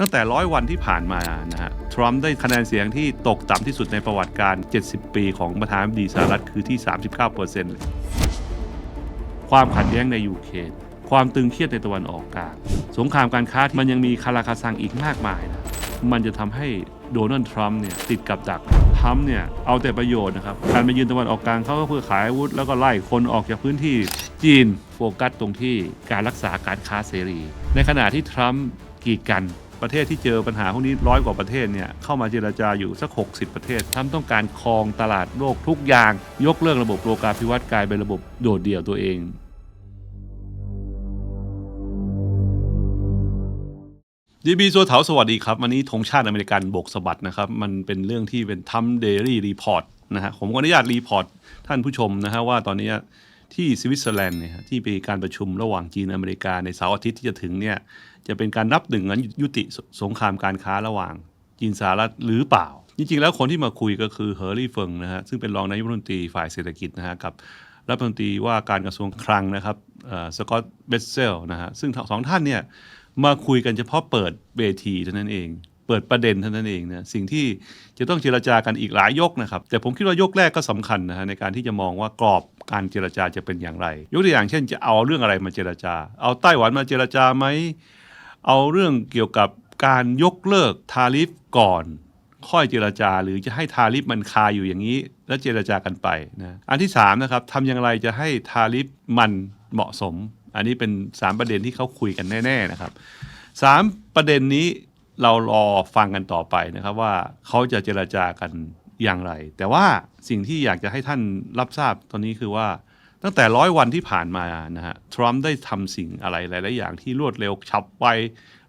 ตั้งแต่ร้อยวันที่ผ่านมานะฮะทรัมป์ได้คะแนนเสียงที่ตกต่ำที่สุดในประวัติการ 70 ปีของประธานาธิบดีสหรัฐคือที่ 39%เลยความขัดแย้งในยูเครนความตึงเครียดในตะวันออกกลางสงครามการค้ามันยังมีคาราคาซังอีกมากมายนะมันจะทำให้โดนัลด์ทรัมป์เนี่ยติดกับดักทรัมป์เนี่ยเอาแต่ประโยชน์นะครับ การมายืนตะวันออกกลางเขาก็เพื่อขายอาวุธ แล้วก็ไล่คนออกจากพื้นที่จีนโฟกัสตรงที่การรักษาการค้าเสรี ในขณะที่ทรัมป์กีดกัน ประเทศที่เจอปัญหาพวกนี้ร้อยกว่าประเทศเนี่ยเข้ามาเจรจาอยู่สัก 60 ประเทศทรัมป์ต้องการครองตลาดโลกทุกอย่าง ยกเลิกระบบโลกาภิวัตน์กลายเป็นระบบโดดเดี่ยวตัวเองดีบีซัวเถาสวัสดีครับ วันนี้ธงชาติอเมริกันโบกสะบัดนะครับ มันเป็นเรื่องที่เป็นทัมเดลี่รีพอร์ตนะฮะผมขออนุญาตรีพอร์ตท่านผู้ชมนะฮะว่าตอนนี้ที่สวิตเซอร์แลนด์เนี่ยที่มีการประชุมระหว่างจีนอเมริกาในเสาร์อาทิตย์ที่จะถึงเนี่ย จะเป็นการนับหนึ่งนั้นยุติสงครามการค้าระหว่างจีนสหรัฐหรือเปล่า จริง ๆ แล้วคนที่มาคุยก็คือเฮอร์รี่เฟิงนะฮะซึ่งเป็นรองนายกรัฐมนตรีฝ่ายเศรษฐกิจนะฮะกับรัฐมนตรีว่าการกระทรวงคลังนะครับสกอตเบสเซลนะฮะซึ่งสองท่านเนี่ยมาคุยกันเฉพาะเปิดเวทีเท่านั้นเอง เปิดประเด็นเท่านั้นเองนะสิ่งที่จะต้องเจรจากันอีกหลายยกนะครับ แต่ผมคิดว่ายกแรกก็สำคัญนะฮะในการที่จะมองว่ากรอบการเจรจาจะเป็นอย่างไร ยกตัวอย่างเช่นจะเอาเรื่องอะไรมาเจรจา เอาไต้หวันมาเจรจาไหม เอาเรื่องเกี่ยวกับการยกเลิกทาริฟก่อน ค่อยเจรจา หรือจะให้ทาริฟมันคาอยู่อย่างนี้ แล้วเจรจากันไปนะอันที่3นะครับทำอย่างไรจะให้ทาริฟมันเหมาะสม อันนี้เป็น 3 ประเด็นที่เขาคุยกันแน่ ๆนะครับสามประเด็นนี้เรารอฟังกันต่อไปนะครับว่าเขาจะเจรจากันอย่างไร แต่ว่าสิ่งที่อยากจะให้ท่านรับทราบตอนนี้คือว่า ตั้งแต่ร้อยวันที่ผ่านมานะฮะทรัมป์ได้ทำสิ่งอะไรหลาย ๆ อย่างที่รวดเร็วฉับไว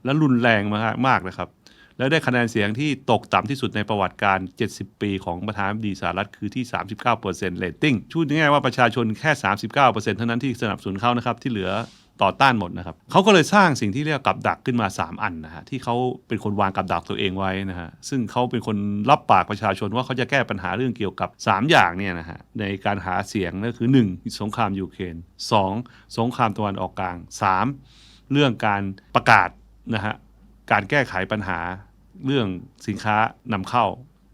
และรุนแรงมากมากนะครับ แล้วได้คะแนนเสียงที่ตกต่ำที่สุดในประวัติการ 70 ปีของประธานาธิบดีสหรัฐคือที่ 39%เรตติ้งชูดง่ายๆว่าประชาชนแค่ 39%เท่านั้นที่สนับสนุนเขานะครับที่เหลือ ต่อต้านหมดนะครับเขาก็เลยสร้างสิ่งที่เรียกกับดักขึ้นมา 3 อันนะฮะที่เขาเป็นคนวางกับดักตัวเองไว้นะฮะซึ่งเขาเป็นคนรับปากประชาชนว่าเขาจะแก้ปัญหาเรื่องเกี่ยวกับ 3 อย่างเนี่ยนะฮะในการหาเสียงก็คือ 1. สงครามยูเครน 2. สงครามตะวันออกกลาง 3. เรื่องการประกาศนะฮะการแก้ไขปัญหาเรื่องสินค้านำเข้า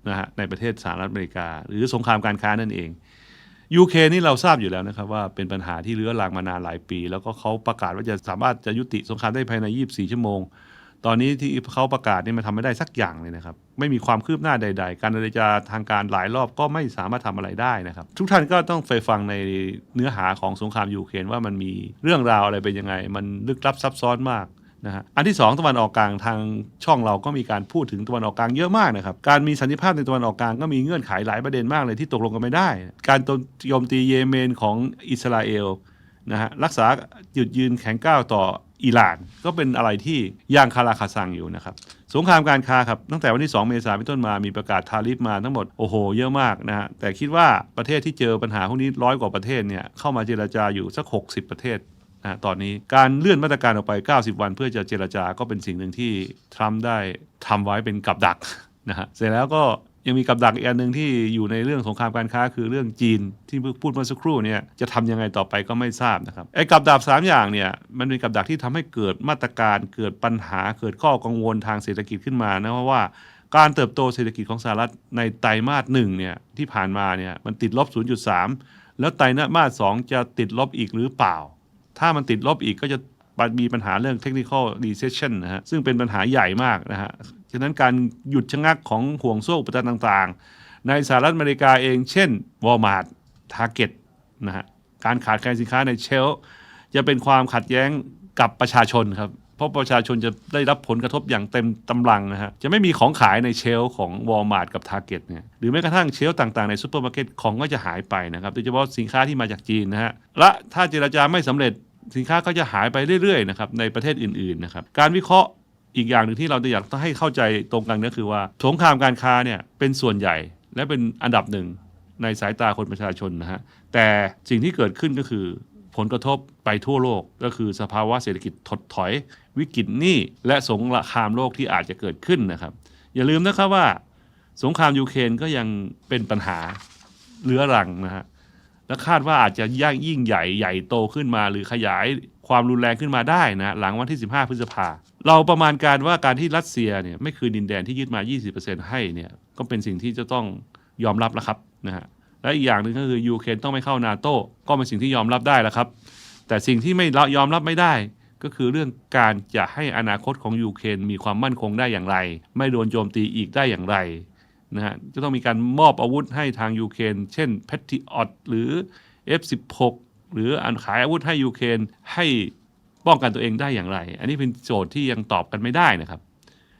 นะฮะในประเทศสหรัฐอเมริกา หรือสงครามการค้านั่นเอง ยูเคนี่เราทราบอยู่แล้วนะครับว่าเป็นปัญหาที่เรื้อรังมานานหลายปี แล้วก็เขาประกาศว่าจะสามารถจะยุติสงครามได้ภายใน 24 ชั่วโมง ตอนนี้ที่เขาประกาศนี่มันทำไม่ได้สักอย่างเลยนะครับ ไม่มีความคืบหน้าใด ๆ การเจรจาทางการหลายรอบก็ไม่สามารถทำอะไรได้นะครับ ทุกท่านก็ต้องไปฟังในเนื้อหาของสงครามยูเครนว่ามันมีเรื่องราวอะไรเป็นยังไง มันลึกลับซับซ้อนมาก นะฮะอันที่ 2 ตะวันออกกลางทางช่องเราก็มีการพูดถึงตะวันออกกลางเยอะมากนะครับการมีสันติภาพในตะวันออกกลางก็มีเงื่อนไขหลายประเด็นมากเลยที่ตกลงกันไม่ได้ การโจมตีเยเมนของอิสราเอลนะฮะรักษาหยุดยืนแข็งก้าวต่ออิหร่าน ก็เป็นอะไรที่ย่างคาราคาซังอยู่นะครับสงครามการค้าครับตั้งแต่วันที่ 2 เมษายนเป็นต้นมามีประกาศทาริฟมาทั้งหมดโอ้โหเยอะมากนะฮะแต่คิดว่าประเทศที่เจอปัญหาพวกนี้ร้อยกว่าประเทศเนี่ยเข้ามาเจรจาอยู่สัก 60 ประเทศ นะตอนนี้การเลื่อนมาตรการออกไป 90 วัน เพื่อจะเจรจาก็เป็นสิ่งหนึ่งที่ทรัมป์ได้ทำไว้เป็นกับดักนะฮะเสร็จแล้วก็ยังมีกับดักอีกอันหนึ่งที่อยู่ในเรื่องสงครามการค้าคือเรื่องจีนที่พูดเมื่อสักครู่เนี่ยจะทำยังไงต่อไปก็ไม่ทราบนะครับไอ้กับดักสามอย่างเนี่ยมันเป็นกับดักที่ทำให้เกิดมาตรการเกิดปัญหาเกิดข้อกังวลทางเศรษฐกิจขึ้นมานะเพราะว่าการเติบโตเศรษฐกิจของสหรัฐในไตรมาสหนึ่งเนี่ยที่ผ่านมาเนี่ยมันติดลบ 0.3 แล้วไตรมาสสองจะติดลบอีกหรือเปล่า ถ้ามันติดลบอีกก็จะมีปัญหาเรื่อง technical recession นะฮะซึ่งเป็นปัญหาใหญ่มากนะฮะฉะนั้นการหยุดชะงักของห่วงโซ่อุปทานต่างๆ ในสหรัฐอเมริกาเองเช่น Walmart Target นะฮะการขาดแคลนสินค้าในเชลจะเป็นความขัดแย้งกับประชาชนครับ เพราะประชาชนจะได้รับผลกระทบอย่างเต็มตำลังนะฮะจะไม่มีของขายในเชลของ Walmart กับ Target เนี่ยหรือแม้กระทั่งเชลต่างๆในซูเปอร์มาร์เก็ตของก็จะหายไปนะครับโดยเฉพาะสินค้าที่มาจากจีนนะฮะและถ้าเจรจาไม่สำเร็จ สินค้าก็จะหายไปเรื่อยๆนะครับในประเทศอื่นๆนะครับการวิเคราะห์อีกอย่างหนึ่งที่เราจะอยากต้องให้เข้าใจตรงกันก็คือว่าสงครามการค้าเนี่ยเป็นส่วนใหญ่และเป็นอันดับหนึ่งในสายตาคนประชาชนนะฮะแต่สิ่งที่เกิดขึ้นก็คือผลกระทบไปทั่วโลกก็คือสภาวะเศรษฐกิจถดถอย วิกฤตหนี้และสงครามโลกที่อาจจะเกิดขึ้นนะครับ อย่าลืมนะครับว่า สงครามยูเครนก็ยังเป็นปัญหาเรื้อรังนะฮะ และคาดว่าอาจจะย่างยิ่งใหญ่ใหญ่โตขึ้นมา หรือขยายความรุนแรงขึ้นมาได้นะหลังวันที่ 15 พฤษภา เราประมาณการว่าการที่รัสเซียเนี่ยไม่คืนดินแดนที่ยึดมา 20%ให้เนี่ยก็เป็นสิ่งที่จะต้องยอมรับแล้วครับนะฮะและอีกอย่างหนึ่งก็คือยูเครนต้องไม่เข้านาโต้ก็เป็นสิ่งที่ยอมรับได้แล้วครับ แต่สิ่งที่ไม่ยอมรับไม่ได้ ก็คือเรื่องการจะให้อนาคตของยูเครนมีความมั่นคงได้อย่างไร ไม่โดนโจมตีอีกได้อย่างไร นะฮะจะต้องมีการมอบอาวุธให้ทางยูเครนเช่น p a t r i o t หรือ F16 หรืออันขายอาวุธให้ยูเครนให้ป้องกันตัวเองได้อย่างไร อันนี้เป็นโจทย์ที่ยังตอบกันไม่ได้นะครับ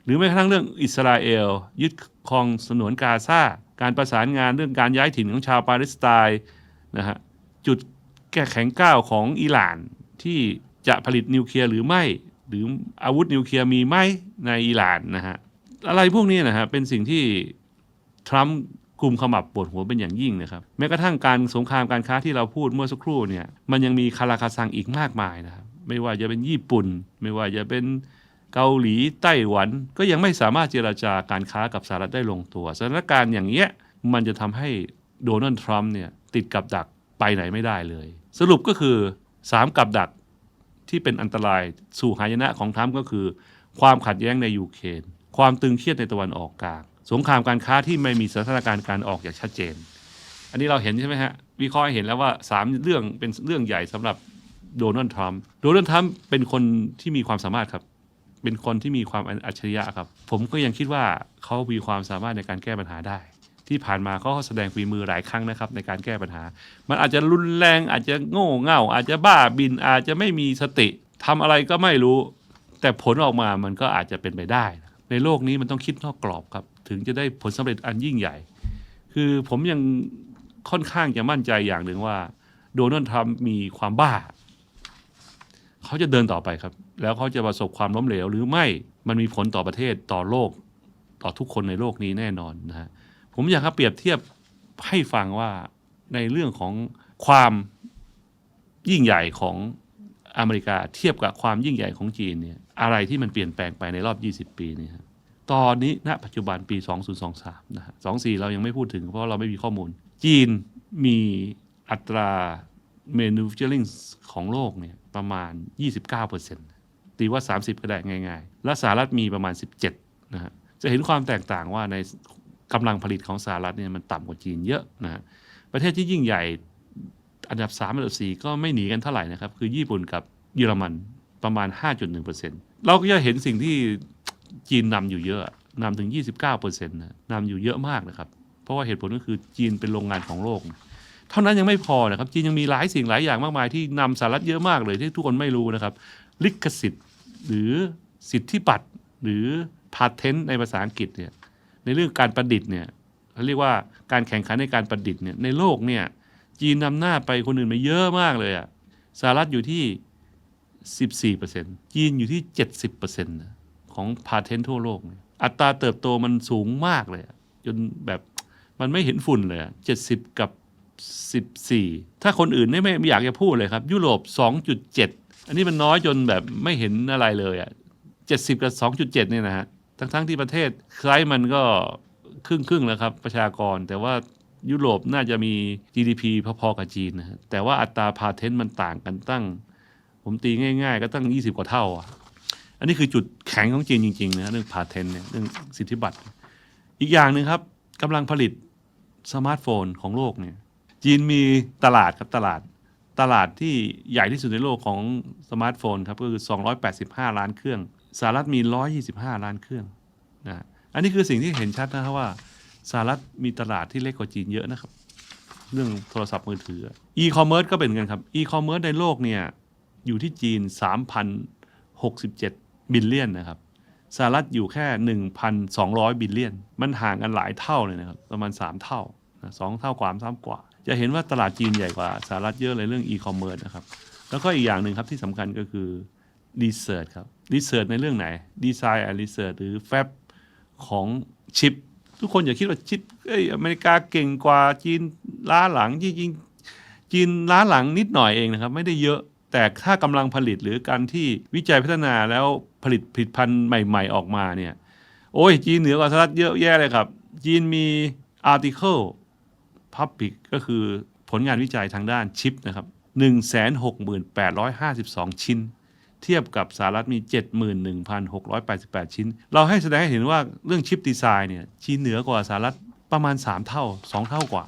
หรือแม้กระทั่งเรื่องอิสราเอล ยึดครองสนวนกาซาการประสานงานเรื่องการย้ายถิ่นของชาวปาเลสไตน์นะฮะจุดแก้แข็งก้าวของอิหร่านที่จะผลิตนิวเคลียร์หรือไม่ หรืออาวุธนิวเคลียร์มีไหมในอิหร่านนะฮะอะไรพวกนี้นะฮะเป็นสิ่งที่ ทรัมป์กลุ่มขมับปวดหัวเป็นอย่างยิ่งนะครับแม้กระทั่งการสงครามการค้าที่เราพูดเมื่อสักครู่เนี่ยมันยังมีคาราคาซังอีกมากมายนะครับไม่ว่าจะเป็นญี่ปุ่น ไม่ว่าจะเป็นเกาหลีไต้หวัน ก็ยังไม่สามารถเจราจาการค้ากับสหรัฐได้ลงตัวสถานการณ์อย่างเงี้ยมันจะทำให้โดนัลด์ทรัมป์เนี่ยติดกับดักไปไหนไม่ได้เลย สรุปก็คือ 3 กับดักที่เป็นอันตรายสู่หายนะของทรัมป์ก็คือ ความขัดแย้งในยูเครนความตึงเครียดในตะวันออกกลาง สงครามการค้าที่ไม่มีสถานการณ์การออกอย่างชัดเจน อันนี้เราเห็นใช่ไหมฮะ วิเคราะห์เห็นแล้วว่า 3 เรื่องเป็นเรื่องใหญ่สำหรับโดนัลด์ทรัมป์โดนัลด์ทรัมป์เป็นคนที่มีความสามารถครับ เป็นคนที่มีความอัจฉริยะครับ ผมก็ยังคิดว่าเขามีความสามารถในการแก้ปัญหาได้ ที่ผ่านมาเขาแสดงฝีมือหลายครั้งนะครับในการแก้ปัญหา มันอาจจะรุนแรงอาจจะโง่เง่า อาจจะบ้าบินอาจจะไม่มีสติทำอะไรก็ไม่รู้ แต่ผลออกมามันก็อาจจะเป็นไปได้ ในโลกนี้มันต้องคิดนอกกรอบครับ ถึงจะได้ผลสำเร็จอันยิ่งใหญ่ คือผมยังค่อนข้างจะมั่นใจอย่างหนึ่งว่า โดนัลด์ทรัมป์มีความบ้า เขาจะเดินต่อไปครับ แล้วเขาจะประสบความล้มเหลวหรือไม่มันมีผลต่อประเทศต่อโลก ต่อทุกคนในโลกนี้แน่นอนนะฮะผมอยากให้เปรียบเทียบให้ฟังว่าในเรื่องของความยิ่งใหญ่ของอเมริกาเทียบกับความยิ่งใหญ่ของจีนเนี่ยอะไรที่มันเปลี่ยนแปลงไปในรอบ 20 ปีนี่ฮะ ตอนนี้ณปัจจุบันปี 2023นะฮะ24 เรายังไม่พูดถึงเพราะเราไม่มีข้อมูล จีนมีอัตรา manufacturing ของโลกเนี่ยประมาณ 29%ตีว่า 30 ก็ได้ง่าย ๆ และสหรัฐมีประมาณ 17นะฮะจะเห็นความแตกต่างว่าในกำลังผลิตของสหรัฐเนี่ยมันต่ำกว่าจีนเยอะนะฮะประเทศที่ยิ่งใหญ่อันดับ 3 อันดับ 4 ก็ไม่หนีกันเท่าไหร่นะครับ คือญี่ปุ่นกับเยอรมันประมาณ 5.1%เราก็จะเห็นสิ่งที่ จีนนำอยู่เยอะนำถึง 29%นะนำอยู่เยอะมากนะครับ เพราะว่าเหตุผลก็คือจีนเป็นโรงงานของโลก เท่านั้นยังไม่พอนะครับ จีนยังมีหลายสิ่งหลายอย่างมากมายที่นำสหรัฐเยอะมากเลยที่ทุกคนไม่รู้นะครับ ลิขสิทธิ์หรือสิทธิบัตรหรือพาเทนต์ในภาษาอังกฤษเนี่ย ในเรื่องการประดิษฐ์เนี่ยเขาเรียกว่าการแข่งขันในการประดิษฐ์เนี่ยในโลกเนี่ยจีนนำหน้าไปคนอื่นไปเยอะมากเลยอะสหรัฐอยู่ที่ 14%จีนอยู่ที่ 70%นะ ของพาเทนทั่วโลก อัตราเติบโตมันสูงมากเลย จนแบบมันไม่เห็นฝุ่นเลยอะ70กับ14ถ้าคนอื่นไม่ไม่อยากจะพูดเลยครับ ยุโรป2.7อันนี้มันน้อยจนแบบไม่เห็นอะไรเลยอะ70กับ2.7เจ็ดนี่ยนะฮะ ทั้งทั้งที่ประเทศคล้ายมันก็ครึ่งครึ่งแล้วครับ ประชากรแต่ว่ายุโรปน่าจะมี GDP พอๆกับจีนนะฮะแต่ว่าอัตราพาเทนต์มันต่างกันตั้ง ผมตีง่าย ๆ ก็ตั้ง 20 กว่าเท่า อันนี้คือจุดแข็งของจีนจริงๆนะเรื่องพาเทนเนี่ยเรื่องสิทธิบัตร อีกอย่างหนึ่งครับกำลังผลิตสมาร์ทโฟนของโลกเนี่ยจีนมีตลาดครับตลาดตลาดที่ใหญ่ที่สุดในโลกของสมาร์ทโฟนครับก็คือ 285 ล้านเครื่องสหรัฐมี 125 ล้านเครื่องนะอันนี้คือสิ่งที่เห็นชัดนะครับว่าสหรัฐมีตลาดที่เล็กกว่าจีนเยอะนะครับ เรื่องโทรศัพท์มือถือ e-commerce ก็เป็นกันครับ e-commerce ในโลกเนี่ยอยู่ที่จีน 3,067 บิลเลียนนะครับสหรัฐอยู่แค่ 1,200 บิลเลียน มันห่างกันหลายเท่าเลยนะครับ ประมาณ 3 เท่าสองเท่ากว่าสามกว่า จะเห็นว่าตลาดจีนใหญ่กว่าสหรัฐเยอะเลยเรื่อง e-commerce นะครับ แล้วก็อีกอย่างหนึ่งครับที่สำคัญก็คือ research ครับ research ในเรื่องไหน design and research หรือ fab ของชิป ทุกคนอย่าคิดว่าชิปเอ้ยอเมริกาเก่งกว่าจีนล้าหลังจริงๆจีนล้าหลังนิดหน่อยเองนะครับ ไม่ได้เยอะแต่ถ้ากำลังผลิตหรือการที่วิจัยพัฒนาแล้ว ลิตผลิตภัณฑ์ใหม่ ๆ ออกมาเนี่ย โอ้ย จีนเหนือกว่าสหรัฐเยอะแยะเลยครับ จีนมี article public ก็คือผลงานวิจัยทางด้านชิปนะครับ 168,52 ชิ้น เทียบกับสหรัฐมี 71,688 ชิ้น เราให้แสดงให้เห็นว่าเรื่องชิปดีไซน์เนี่ยจีนเหนือกว่าสหรัฐประมาณ 3 เท่า 2 เท่ากว่า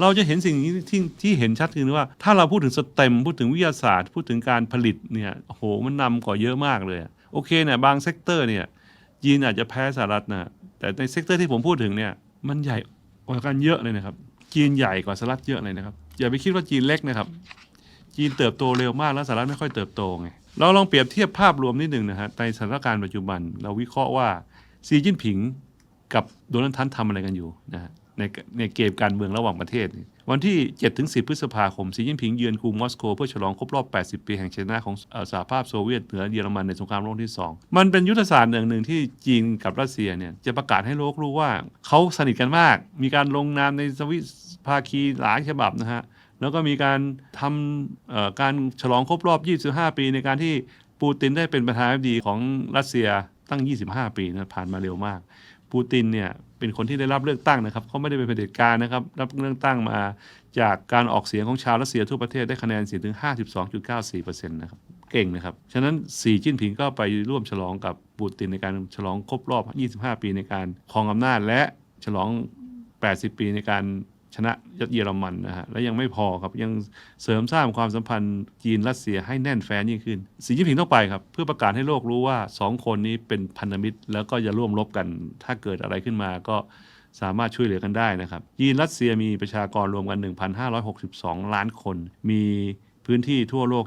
เราจะเห็นสิ่งนี้ที่ที่เห็นชัดคือว่า ถ้าเราพูดถึงสเต็ม พูดถึงวิทยาศาสตร์ พูดถึงการผลิตเนี่ยโอ้โหมันนำกว่าเยอะมากเลย โอเคเนี่ยบางเซกเตอร์เนี่ยจีนอาจจะแพ้สหรัฐนะแต่ในเซกเตอร์ที่ผมพูดถึงเนี่ยมันใหญ่กว่ากันเยอะเลยนะครับ จีนใหญ่กว่าสหรัฐเยอะเลยนะครับ อย่าไปคิดว่าจีนเล็กนะครับ จีนเติบโตเร็วมากแล้วสหรัฐไม่ค่อยเติบโตไงเราลองเปรียบเทียบภาพรวมนิดหนึ่งนะฮะในสถานการณ์ปัจจุบัน เราวิเคราะห์ว่าซีจิ้นผิงกับโดนัลด์ทรัมป์ทำอะไรกันอยู่นะฮะ ในในเกมการเมืองระหว่างประเทศนี่วันที่ 7-10 พฤษภาคมซีจิ้นผิงเยือนกรุงมอสโก เพื่อฉลองครบรอบ 80 ปีแห่งชัยชนะของสหภาพโซเวียตเหนือเยอรมันในสงครามโลกที่ 2 มันเป็นยุทธศาสตร์อย่งหนึ่งที่จีนกับรัสเซียเนี่ยจะประกาศให้โลกรู้ว่าเขาสนิทกันมาก มีการลงนามในสวิสภาคีหลายฉบับนะฮะแล้วก็มีการทำการฉลองครบรอบ 25 ปีในการที่ปูตินได้เป็นประธานาธิบดีของรัสเซียตั้ง 25 ปีนะผ่านมาเร็วมาก ปูตินเนี่ย เป็นคนที่ได้รับเลือกตั้งนะครับเขาไม่ได้เป็นเผด็จการนะครับรับเลือกตั้งมาจากการออกเสียงของชาวรัสเซียทั่วประเทศได้คะแนนเสียงถึง 52.94%นะครับเก่งนะครับ ฉะนั้นสีจิ้นผิงก็ไปร่วมฉลองกับปูตินในการฉลองครบรอบ 25 ปีในการครองอำนาจและฉลอง 80 ปีในการ ชนะเยอรมันนะฮะและยังไม่พอครับยังเสริมสร้างความสัมพันธ์จีนรัสเซียให้แน่นแฟ้นยิ่งขึ้น สีจิ้นผิงต้องไปครับ เพื่อประกาศให้โลกรู้ว่า 2 คนนี้เป็นพันธมิตร แล้วก็จะร่วมรบกัน ถ้าเกิดอะไรขึ้นมาก็สามารถช่วยเหลือกันได้นะครับจีนรัสเซียมีประชากรรวมกัน 1,562 ล้านคน มีพื้นที่ทั่วโลก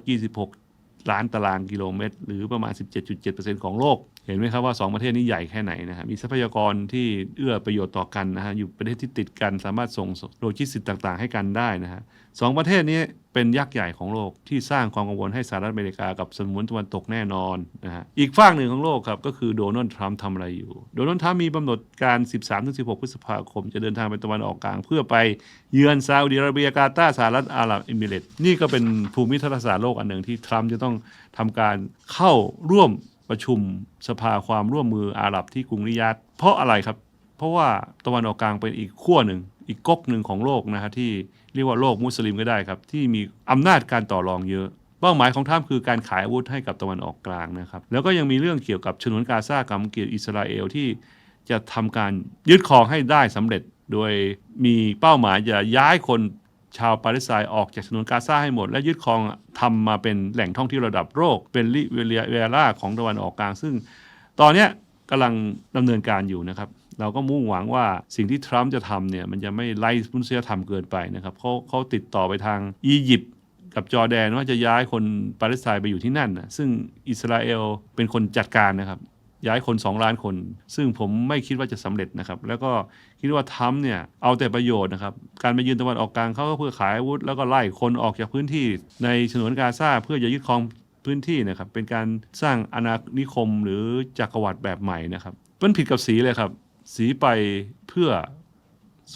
26 ล้านตารางกิโลเมตร หรือประมาณ 17.7%ของโลก ห็นไหมครับว่า 2 ประเทศนี้ใหญ่แค่ไหนนะฮะมีทรัพยากรที่เอื้อประโยชน์ต่อกันนะฮะอยู่ประเทศที่ติดกันสามารถส่งโลจิสติกส์ต่าง ๆ ให้กันได้นะฮะสองประเทศนี้เป็นยักษ์ใหญ่ของโลกที่สร้างความกังวลให้สหรัฐอเมริกากับสมุนตะวันตกแน่นอนนะฮะอีกฝั่งหนึ่งของโลกครับก็คือโดนัลด์ทรัมป์ทำอะไรอยู่ โดนัลด์ทรัมป์มีกำหนดการ 13-16 พฤษภาคม จะเดินทางไปตะวันออกกลาง เพื่อไปเยือนซาอุดิอาระเบียกาตาร์สหรัฐอาหรับเอมิเรตส์นี่ก็เป็นภูมิทัศนศาสตร์โลกอันหนึ่งที่ทรัมป์จะต้องทำการเข้าร่วม ประชุมสภาความร่วมมืออาหรับที่กรุงริยาดเพราะอะไรครับ เพราะว่าตะวันออกกลางเป็นอีกขั้วหนึ่ง อีกก๊กหนึ่งของโลกนะฮะที่เรียกว่าโลกมุสลิมก็ได้ครับ ที่มีอำนาจการต่อรองเยอะ เป้าหมายของท่านคือการขายอาวุธให้กับตะวันออกกลางนะครับ แล้วก็ยังมีเรื่องเกี่ยวกับฉนวนกาซากับเกียรติอิสราเอลที่จะทำการยึดครองให้ได้สำเร็จ โดยมีเป้าหมายจะย้ายคน ชาวปาเลสไตน์ออกจากฉนวนกาซาให้หมด และยึดครองทำมาเป็นแหล่งท่องเที่ยวระดับโลกเป็นริเวเลียเวล่าของตะวันออกกลาง ซึ่งตอนเนี้ยกำลังดำเนินการอยู่นะครับเราก็มุ่งหวังว่าสิ่งที่ทรัมป์จะทำเนี่ยมันจะไม่ไล่มนุษยธรรมเกินไปนะครับเขาเขาติดต่อไปทางอียิปต์กับจอร์แดนว่าจะย้ายคนปาเลสไตน์ไปอยู่ที่นั่นนะซึ่งอิสราเอลเป็นคนจัดการนะครับ ย้ายคน 2 ล้านคน ซึ่งผมไม่คิดว่าจะสำเร็จนะครับ แล้วก็ คิดว่าทรัมป์เนี่ยเอาแต่ประโยชน์นะครับ การไปยืนตะวันออกกลางเขาก็เพื่อขายอาวุธ แล้วก็ไล่คนออกจากพื้นที่ในฉนวนกาซาเพื่อจะยึดครองพื้นที่นะครับ เป็นการสร้างอาณานิคมหรือจักรวรรดิแบบใหม่นะครับมันผิดกับสีเลยครับ สีไปเพื่อ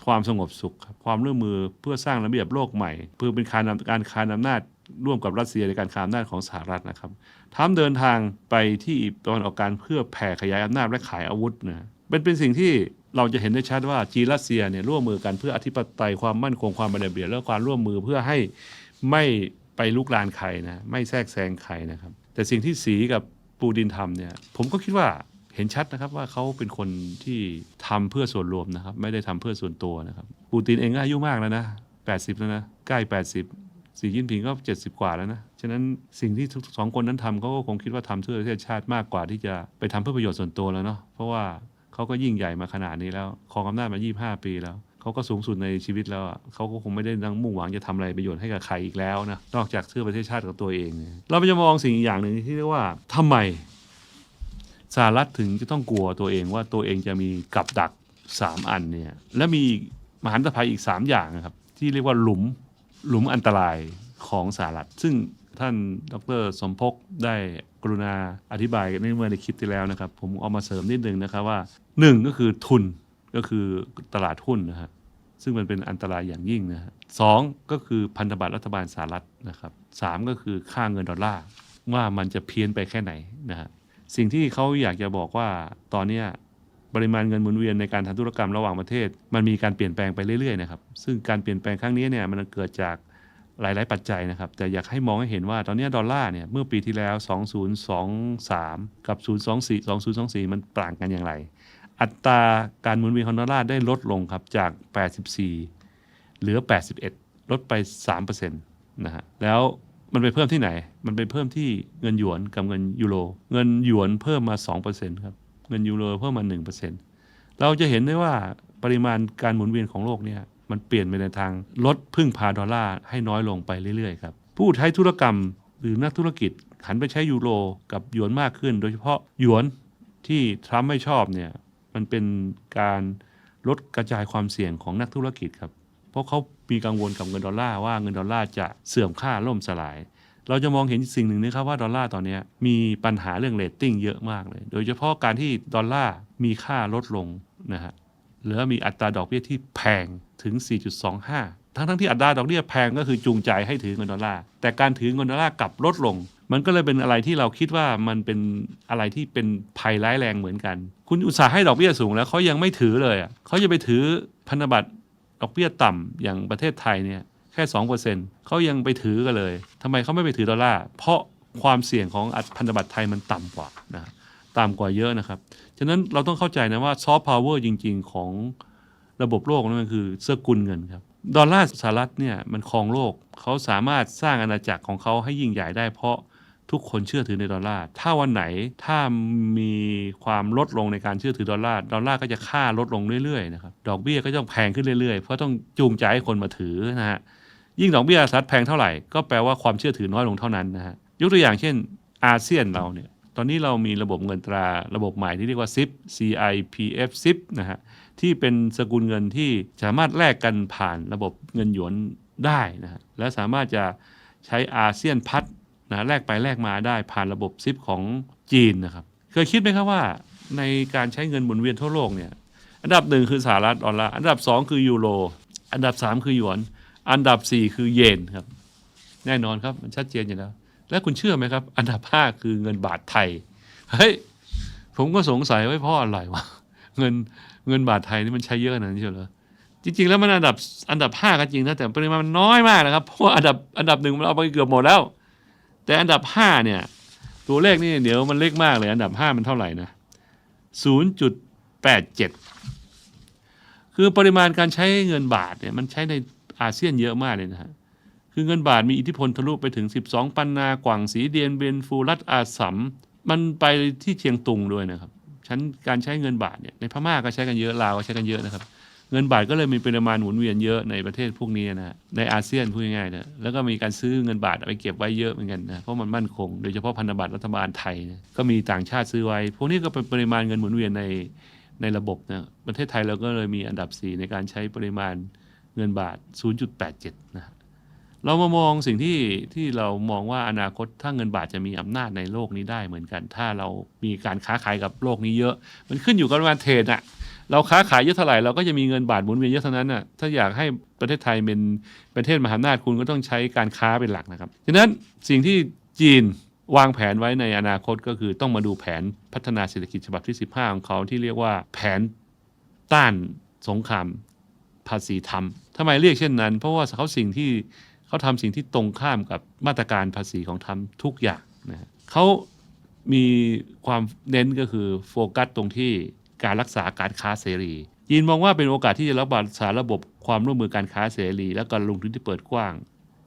ความสงบสุขคความร่วมมือเพื่อสร้างระเบียบโลกใหม่ เพื่อเป็นการนำการคานอำนาจร่วมกับรัสเซียในการคานอำนาจของสหรัฐนะครับทรัมป์เดินทางไปที่ตะวันออกกลางเพื่อแผ่ขยายอำนาจและขายอาวุธนะเป็นเป็นสิ่งที่ เราจะเห็นได้ชัดว่าจีนรัสเซียเนี่ยร่วมมือกันเพื่ออธิปไตยความมั่นคงความเป็นระเบียบและความร่วมมือเพื่อให้ไม่ไปลุกลานใครนะไม่แทรกแซงใครนะครับ แต่สิ่งที่สีกับปูดินทำเนี่ยผมก็คิดว่าเห็นชัดนะครับว่าเขาเป็นคนที่ทำเพื่อส่วนรวมนะครับ ไม่ได้ทำเพื่อส่วนตัวนะครับปูตินเองก็อายุมากแล้วนะ80 แล้วนะใกล้ 80 สีจิ้นผิงก็ 70 กว่าแล้วนะฉะนั้นสิ่งที่ทุกสองคนนั้นทำเขาก็คงคิดว่าทำเพื่อประเทศชาติมากกว่าที่จะไปทำเพื่อประโยชน์ส่วนตัวแล้วเนาะเพราะว่า เขาก็ยิ่งใหญ่มาขนาดนี้แล้วครองอำนาจมา 25 ปีแล้วเขาก็สูงสุดในชีวิตแล้วอะเขาก็คงไม่ได้นั่งมุ่งหวังจะทำอะไรประโยชน์ให้กับใครอีกแล้วนะนอกจากเพื่อประเทศชาติของตัวเอง เราจะมองสิ่งอีกอย่างหนึ่งที่เรียกว่าทำไมสหรัฐถึงจะต้องกลัวตัวเองว่าตัวเองจะมีกับดัก 3 อันเนี่ยและมีมหันตภัยอีก 3 อย่างนะครับ ที่เรียกว่าหลุมหลุมอันตรายของสหรัฐ ซึ่งท่านดรสมภพได้กรุณาอธิบายในเมื่อในคลิปที่แล้วนะครับ ผมเอามาเสริมนิดนึงนะครับว่า 1ก็คือทุนก็คือตลาดหุ้นนะฮะซึ่งมันเป็นอันตรายอย่างยิ่งนะฮะสองก็คือพันธบัตรรัฐบาลสหรัฐนะครับสามก็คือค่าเงินดอลลาร์ว่ามันจะเพี้ยนไปแค่ไหนนะฮะสิ่งที่เขาอยากจะบอกว่าตอนเนี้ยปริมาณเงินหมุนเวียนในการทำธุรกรรมระหว่างประเทศ มันมีการเปลี่ยนแปลงไปเรื่อยๆนะครับซึ่งการเปลี่ยนแปลงครั้งนี้เนี่ยมันเกิดจากหลาย ๆ ปัจจัยนะครับ แต่อยากให้มองให้เห็นว่าตอนนี้ดอลลาร์เนี่ยเมื่อปีที่แล้ว 2023 กับ 024 2024 มันต่างกันอย่างไร อัตราการหมุนเวียนของดอลลาร์ได้ลดลงครับจาก 84 เหลือ 81 ลดไป 3%นะฮะแล้วมันไปเพิ่มที่ไหน มันไปเพิ่มที่เงินหยวนกับเงินยูโร เงินหยวนเพิ่มมา 2%ครับ เงินยูโรเพิ่มมา 1%เราจะเห็นได้ว่าปริมาณการหมุนเวียนของโลกเนี่ยมันเปลี่ยนไปในทางลดพึ่งพาดอลลาร์ให้น้อยลงไปเรื่อยๆครับ ผู้ใช้ธุรกรรมหรือนักธุรกิจหันไปใช้ยูโรกับหยวนมากขึ้น โดยเฉพาะหยวนที่ทรัมป์ไม่ชอบเนี่ย มันเป็นการลดกระจายความเสี่ยงของนักธุรกิจครับ เพราะเขามีกังวลกับเงินดอลลาร์ว่าเงินดอลลาร์จะเสื่อมค่าล่มสลาย เราจะมองเห็นสิ่งหนึ่งนะครับว่าดอลลาร์ตอนนี้มีปัญหาเรื่องเรตติ้งเยอะมากเลย โดยเฉพาะการที่ดอลลาร์มีค่าลดลงนะฮะเหลือมีอัตราดอกเบี้ยที่แพงถึง 4.25 ทั้งทั้งที่อัตราดอกเบี้ยแพงก็คือจูงใจให้ถือเงินดอลลาร์แต่การถือเงินดอลลาร์กลับลดลง มันก็เลยเป็นอะไรที่เราคิดว่ามันเป็นอะไรที่เป็นภัยร้ายแรงเหมือนกัน คุณอุตสาห์ให้ดอกเบี้ยสูงแล้วเขายังไม่ถือเลยอะเขาจะไปถือพันธบัตรดอกเบี้ยต่ำอย่างประเทศไทยเนี่ยแค่2%เปอร์เซ็นต์เขายังไปถือกันเลยทำไมเขาไม่ไปถือดอลลาร์เพราะความเสี่ยงของพันธบัตรไทยมันต่ำกว่านะต่ำกว่าเยอะนะครับ ฉะนั้นเราต้องเข้าใจนะว่าซอฟต์พาวเวอร์จริง ๆ ของระบบโลกนั่นมันคือเสื้อกุลเงินครับ ดอลลาร์สหรัฐเนี่ยมันครองโลกเขาสามารถสร้างอาณาจักรของเขาให้ยิ่งใหญ่ได้เพราะ ทุกคนเชื่อถือในดอลลาร์ ถ้าวันไหนถ้ามีความลดลงในการเชื่อถือดอลลาร์ ดอลลาร์ก็จะค่าลดลงเรื่อยๆนะครับ ดอกเบี้ยก็ต้องแพงขึ้นเรื่อยๆ เพราะต้องจูงใจให้คนมาถือนะฮะ ยิ่งดอกเบี้ยสหรัฐแพงเท่าไหร่ ก็แปลว่าความเชื่อถือน้อยลงเท่านั้นนะฮะ ยกตัวอย่างเช่น อาเซียนเราเนี่ย ตอนนี้เรามีระบบเงินตราระบบใหม่ที่เรียกว่า SIP CIPF SIP นะฮะ ที่เป็นสกุลเงินที่สามารถแลกกันผ่านระบบเงินหยวนได้นะฮะ และสามารถจะใช้อาเซียนพัด นะแลกไปแลกมาได้ผ่านระบบ SIP ของจีนนะครับ เคยคิดไหมครับว่าในการใช้เงินหมุนเวียนทั่วโลกเนี่ยอันดับหนึ่งคือสหรัฐดอลลาร์อันดับสองคือยูโรอันดับสามคือหยวน อันดับสี่คือเยนครับ แน่นอนครับมันชัดเจนอยู่แล้ว และคุณเชื่อไหมครับ อันดับห้าคือเงินบาทไทยเฮ้ยผมก็สงสัยไว้เพราะอะไรวะเงินเงินบาทไทยนี่มันใช้เยอะขนาดนั้เชียวเหรอจริงๆ แล้วมันอันดับอันดับห้าก็จริงนะแต่ปริมาณมันน้อยมากนะครับเพราะว่าอันดับอันดับหนึ่งมันเอาไปเกือบหมดแล้ว แต่อันดับห้าเนี่ย ตัวเลขนี่เดี๋ยวมันเล็กมากเลย อันดับห้ามันเท่าไหร่นะศูนย์จุดแปดเจ็ดคือปริมาณการใช้เงินบาทเนี่ยมันใช้ในอาเซียนเยอะมากเลยนะฮะคือเงินบาทมีอิทธิพลทะลุไปถึง 12 ปันนากว่างสีเดียนเบนฟูรัตอาสัมมันไปที่เชียงตุงด้วยนะครับชั้นการใช้เงินบาทเนี่ยในพม่าก็ใช้กันเยอะลาวก็ใช้กันเยอะนะครับ เงินบาทก็เลยมีปริมาณหมุนเวียนเยอะในประเทศพวกนี้นะฮะในอาเซียนพูดง่ายๆนะแล้วก็มีการซื้อเงินบาทไปเก็บไว้เยอะเหมือนกันนะเพราะมันมั่นคง โดยเฉพาะพันธบัตรรัฐบาลไทยนะก็มีต่างชาติซื้อไว้ พวกนี้ก็เป็นปริมาณเงินหมุนเวียนในในระบบนะประเทศไทยเราก็เลยมีอันดับ 4 ในการใช้ปริมาณเงินบาท 0.87 นะเรามามองสิ่งที่ที่เรามองว่าอนาคตถ้าเงินบาทจะมีอำนาจในโลกนี้ได้เหมือนกัน ถ้าเรามีการค้าขายกับโลกนี้เยอะ มันขึ้นอยู่กับการเทรดอะ เราค้าขายเยอะเท่าไหร่เราก็จะมีเงินบาทหมุนเวียนเยอะเท่านั้นอะถ้าอยากให้ประเทศไทยเป็นประเทศมหาอำนาจคุณก็ต้องใช้การค้าเป็นหลักนะครับฉะนั้นสิ่งที่จีนวางแผนไว้ในอนาคตก็คือต้องมาดูแผนพัฒนาเศรษฐกิจฉบับที่ 15 ของเขาที่เรียกว่าแผนต้านสงครามภาษีทำทำไมเรียกเช่นนั้น เพราะว่าเขาสิ่งที่เขาทำสิ่งที่ตรงข้ามกับมาตรการภาษีของทำทุกอย่างนะเขามีความเน้นก็คือโฟกัสตรงที่ การรักษาการค้าเสรียินมองว่าเป็นโอกาสที่จะรักษาระบบความร่วมมือการค้าเสรี และการลงทุนที่เปิดกว้าง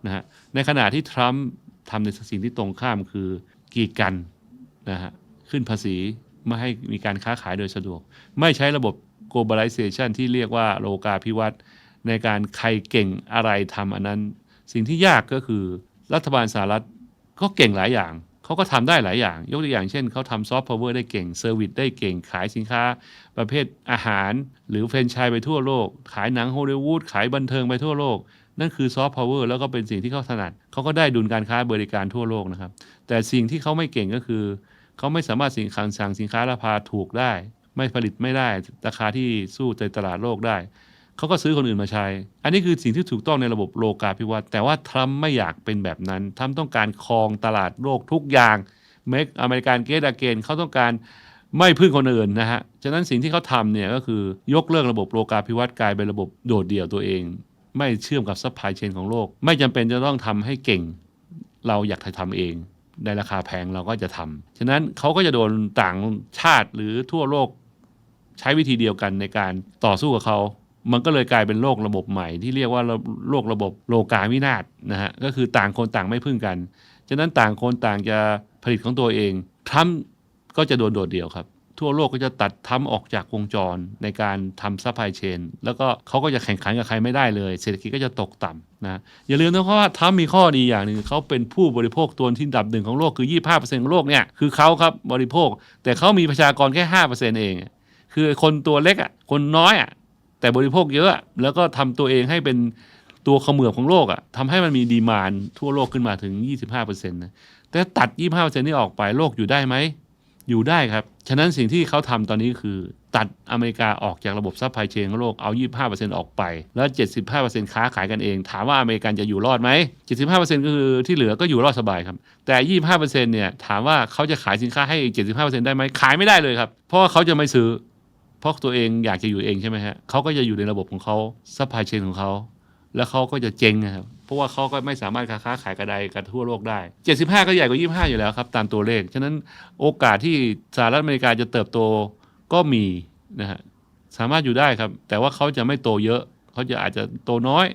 นะฮะในขณะที่ทรัมป์ทำในสิ่งที่ตรงข้ามคือกีดกันนะฮะขึ้นภาษีไม่ให้มีการค้าขายโดยสะดวก ไม่ใช้ระบบ globalization ที่เรียกว่าโลกาภิวัตน์ในการใครเก่งอะไรทำอันนั้น สิ่งที่ยากก็คือรัฐบาลสหรัฐก็เก่งหลายอย่าง เขาก็ทำได้หลายอย่าง ยกตัวอย่างเช่นเขาทำซอฟต์พาวเวอร์ได้เก่งเซอร์วิสได้เก่งขายสินค้า ประเภทอาหาร หรือแฟรนไชส์ไปทั่วโลก ขายหนังฮอลลีวูดขายบันเทิงไปทั่วโลก นั่นคือซอฟต์พาวเวอร์แล้วก็เป็นสิ่งที่เขาถนัดเขาก็ได้ดุลการค้าบริการทั่วโลกนะครับ แต่สิ่งที่เขาไม่เก่งก็คือ เขาไม่สามารถสินค้าสั่งสินค้าราคาถูกได้ ไม่ผลิตไม่ได้ ราคาที่สู้ในตลาดโลกได้ เขาก็ซื้อคนอื่นมาใช้ อันนี้คือสิ่งที่ถูกต้องในระบบโลกาภิวัตน์แต่ว่าทรัมป์ไม่อยากเป็นแบบนั้นทรัมป์ต้องการครองตลาดโลกทุกอย่างเมกอเมริกันเกตอาเกนเขาต้องการไม่พึ่งคนอื่นนะฮะ ฉะนั้นสิ่งที่เขาทำเนี่ยก็คือยกเลิกระบบโลกาภิวัตน์กลายเป็นระบบโดดเดี่ยวตัวเอง ไม่เชื่อมกับซัพพลายเชนของโลก ไม่จำเป็นจะต้องทำให้เก่ง เราอยากจะทำเอง ในราคาแพงเราก็จะทำฉะนั้นเขาก็จะโดนต่างชาติหรือทั่วโลก ใช้วิธีเดียวกันในการต่อสู้กับเขา มันก็เลยกลายเป็นโลกระบบใหม่ที่เรียกว่าโลกระบบโลกาวินาศนะฮะก็คือต่างคนต่างไม่พึ่งกัน ฉะนั้นต่างคนต่างจะผลิตของตัวเองทรัมป์ก็จะโดนโดดเดี่ยวครับ ทั่วโลกก็จะตัดทรัมออกจากวงจรในการทำซัพพลายเชนแล้วก็เขาก็จะแข่งขันกับใครไม่ได้เลย เศรษฐกิจก็จะตกต่ำนะอย่าลืมนะว่าทรัมป์มีข้อดีอย่างหนึ่งเขาเป็นผู้บริโภคตัวที่ดับหนึ่งของโลกคือ 25%ของโลกเนี่ยคือเขาครับบริโภค แต่เขามีประชากรแค่ 5%เองคือคนตัวเล็กอะคนน้อยอะ แต่บริโภคเยอะ แล้วก็ทำตัวเองให้เป็นตัวขมือบของโลกอะทำให้มันมีดีมานทั่วโลกขึ้นมาถึง 25%นะแต่ตัด 25%นี่ออกไปโลกอยู่ได้ไหม อยู่ได้ครับ ฉะนั้นสิ่งที่เขาทำตอนนี้คือ ตัดอเมริกาออกจากระบบซัพพลายเชนของโลกเอา 25%ออกไป แล้ว 75%ค้าขายกันเอง ถามว่าอเมริกันจะอยู่รอดไหม 75%ก็คือที่เหลือก็อยู่รอดสบายครับ แต่ 25%เนี่ยถามว่าเขาจะขายสินค้าให้ 75%ได้ไหมขายไม่ได้เลยครับ เพราะว่าเขาจะไม่ซื้อ เพราะตัวเองอยากจะอยู่เองใช่ไหมฮะเขาก็จะอยู่ในระบบของเขาซัพพลายเชนของเขาแล้วเขาก็จะเจ๊งนะครับ เพราะว่าเขาก็ไม่สามารถค้าขายกระไดกันทั่วโลกได้ 75 ก็ใหญ่กว่า 25 อยู่แล้วครับ ตามตัวเลข ฉะนั้นโอกาสที่สหรัฐอเมริกาจะเติบโตก็มีนะฮะ สามารถอยู่ได้ครับ แต่ว่าเขาจะไม่โตเยอะ เขาจะอาจจะโตน้อย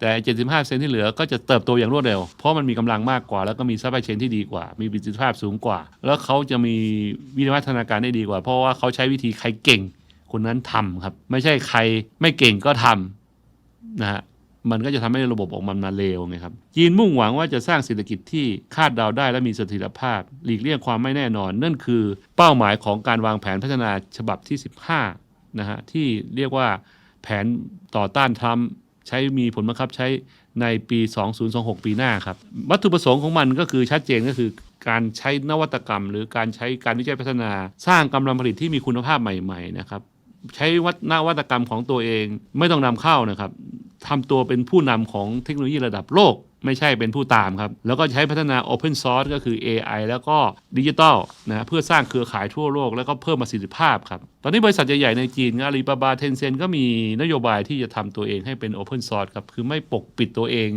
แต่ 75 เซนที่เหลือก็จะเติบโตอย่างรวดเร็ว เพราะมันมีกำลังมากกว่า แล้วก็มีซัพพลายเชนที่ดีกว่า มีประสิทธิภาพสูงกว่า แล้วเขาจะมีวิวัฒนาการได้ดีกว่า เพราะว่าเขาใช้วิธีใครเก่ง คนนั้นทำครับ ไม่ใช่ใครไม่เก่งก็ทำนะฮะมันก็จะทำให้ระบบออกมามาเลวไงครับจีนมุ่งหวังว่าจะสร้างเศรษฐกิจที่คาดเดาได้และมีเสถียรภาพ หลีกเลี่ยงความไม่แน่นอน นั่นคือเป้าหมายของการวางแผนพัฒนาฉบับที่ 15นะฮะที่เรียกว่าแผนต่อต้านทรัมป์ใช้มีผลบังคับใช้ในปี 2026 ปีหน้าครับ วัตถุประสงค์ของมันก็คือชัดเจนก็คือการใช้นวัตกรรม หรือการใช้การวิจัยพัฒนา สร้างกำลังผลิตที่มีคุณภาพใหม่ ๆ นะครับ ใช้วัฒนวัตกรรมของตัวเอง ไม่ต้องนำเข้านะครับทำตัวเป็นผู้นำของเทคโนโลยีระดับโลก ไม่ใช่เป็นผู้ตามครับ แล้วก็ใช้พัฒนา Open Source ก็คือ AI แล้วก็ดิจิตอลนะเพื่อสร้างเครือข่ายทั่วโลก แล้วก็เพิ่มประสิทธิภาพครับ ตอนนี้บริษัทใหญ่ๆในจีนอาลีบาบาเทนเซนก็มีนโยบายที่จะทำตัวเองให้เป็น Open Source ครับคือไม่ปกปิดตัวเอง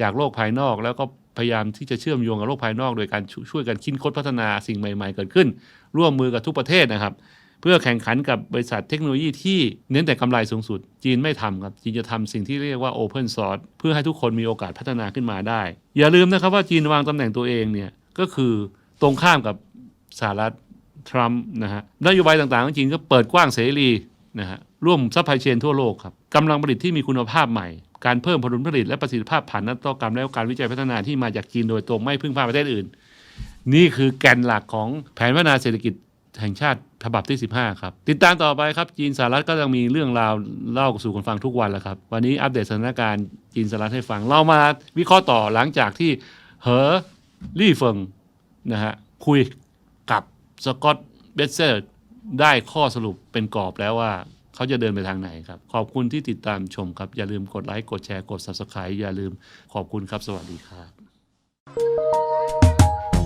จากโลกภายนอกแล้วก็พยายามที่จะเชื่อมโยงกับโลกภายนอก โดยการช่วยกันคิดค้นพัฒนาสิ่งใหม่ ๆ เกิดขึ้น ร่วมมือกับทุกประเทศนะครับ เพื่อแข่งขันกับบริษัทเทคโนโลยีที่เน้นแต่กำไรสูงสุด จีนไม่ทำครับ จีนจะทำสิ่งที่เรียกว่า Open Source เพื่อให้ทุกคนมีโอกาสพัฒนาขึ้นมาได้ อย่าลืมนะครับว่าจีนวางตำแหน่งตัวเองเนี่ยก็คือตรงข้ามกับสหรัฐทรัมป์นะฮะนโยบายต่างๆของจีนก็เปิดกว้างเสรีนะฮะร่วมซัพพลายเชนทั่วโลกครับกำลังผลิตที่มีคุณภาพใหม่ การเพิ่มผลผลิตและประสิทธิภาพผ่านนวัตกรรมและการวิจัยพัฒนาที่มาจากจีนโดยตรงไม่พึ่งพาประเทศอื่น นี่คือแกนหลักของแผนพัฒนาเศรษฐกิจแห่งชาติ ฉบับที่ 15 ครับ ติดตามต่อไปครับ จีนสหรัฐก็ยังมีเรื่องราวเล่าสู่กันฟังทุกวันแล้วครับ วันนี้อัปเดตสถานการณ์จีนสหรัฐให้ฟัง เรามาวิเคราะห์ต่อหลังจากที่เหอลี่เฟิงนะฮะคุยกับสกอตเบสเซอร์ได้ข้อสรุปเป็นกรอบแล้วว่าเขาจะเดินไปทางไหนครับ ขอบคุณที่ติดตามชมครับ อย่าลืมกดไลค์ กดแชร์ กด subscribe อย่าลืมขอบคุณครับ สวัสดีครับ